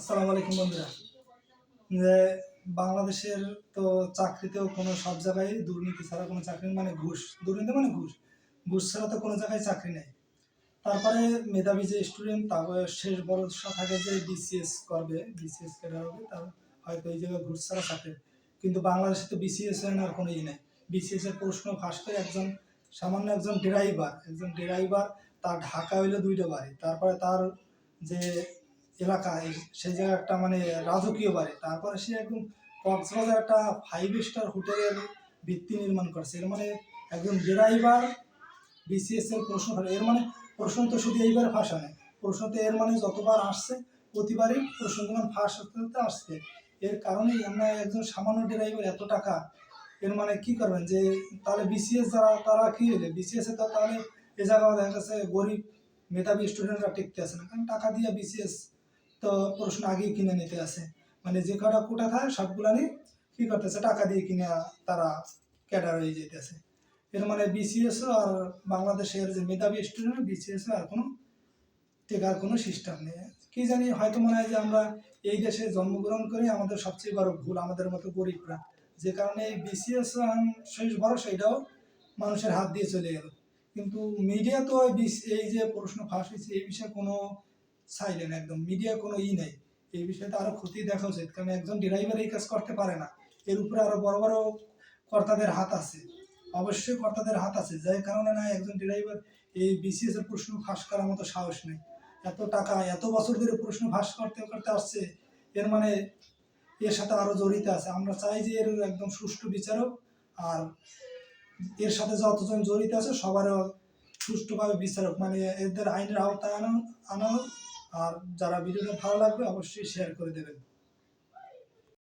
আসসালামু আলাইকুম বন্ধুরা। যে বাংলাদেশের তো চাকরিতেও কোনো সব জায়গায় দুর্নীতি ছাড়া কোনো চাকরি মানে ঘুষ। দুর্নীতি মানে ঘুষ। ঘুষ ছাড়া তো কোনো জায়গায় চাকরি নেই। তারপরে মেধাবী যে স্টুডেন্ট তারপরে শেষ ভরসা থাকে যে বিসিএস করবে বিসিএস ক্যাডার হবে, তার হয়তো এই জায়গায় ঘুষ ছাড়া চাকরি। কিন্তু বাংলাদেশে তো বিসিএস এর আর কোনো ই নেই। বিসিএস এর প্রশ্ন ফাঁস করে একজন, সামান্য একজন ড্রাইভার একজন ড্রাইভার তার ঢাকা হইল দুইটা বাড়ি। তারপরে তার যে এলাকা সেই জায়গায় একটা মানে রাজকীয় বাড়ি। তারপরে সে একদম কক্সবাজার একটা ফাইভ স্টার হোটেলের ভিত্তি নির্মাণ করছে। এর মানে একজন ড্রাইভার বিসিএস এর প্রশ্ন এর মানে প্রশ্ন তো শুধু এইবার ফাঁস হয় প্রশ্ন তো এর মানে যতবার আসছে, প্রতিবারই প্রশ্নগুলো ফাঁস হতে আসছে। এর কারণেই আমরা একজন সামান্য ড্রাইভার এত টাকা, এর মানে কি করবেন যে, তাহলে বিসিএস যারা, তারা কি হলে? বিসিএস এ তো তাহলে এ জায়গায় দেখা গেছে গরিব মেধাবী স্টুডেন্টরা টিকতে আসে না। কারণ টাকা দিয়ে বিসিএস তো প্রশ্ন আগেই কিনে নিতে আসে মানে যে কটা কোটা থাকে সবগুলারই কি করতেছে, টাকা দিয়ে কিনে তারা ক্যাডার হয়ে যেতেছে এর মানে বিসিএস আর বাংলাদেশের যে মেধাবী স্টুডেন্ট বিসিএস আর কোনো টেকার কোনো সিস্টেম নেই। কি জানি, হয়তো মনে হয় যে আমরা এই দেশে জন্মগ্রহণ করি, আমাদের সবচেয়ে বড় ভুল, আমাদের মতো গরিবরা। যে কারণে এই বিসিএস শেষ বড় সেটাও মানুষের হাত দিয়ে চলে গেল। কিন্তু মিডিয়া তো এই যে প্রশ্ন ফাঁস হয়েছে, এই বিষয়ে কোনো সাইলেন্ট একদম মিডিয়া কোনো ই নেই। এই বিষয়ে তো আরও ক্ষতি দেখা উচিত, কারণ একজন ড্রাইভার এই কাজ করতে পারে না। এর উপরে আরও বড় বড় কর্তাদের হাত আছে। অবশ্যই কর্তাদের হাত আছে যার কারণে না একজন ড্রাইভার এই বিসিএস এর প্রশ্ন ফাঁস করার মতো সাহস নেই। এত টাকা, এত বছর ধরে প্রশ্ন ফাঁস করতে করতে আসছে, এর মানে এর সাথে আরও জড়িত আছে। আমরা চাই যে এর একদম সুষ্ঠু বিচারক, আর এর সাথে যতজন জড়িত আছে, সবারও সুষ্ঠুভাবে বিচারক। মানে এদের আইনের আওতায় আনা আনা। আর যারা ভিডিওটা ভালো লাগবে অবশ্যই শেয়ার করে দেবেন।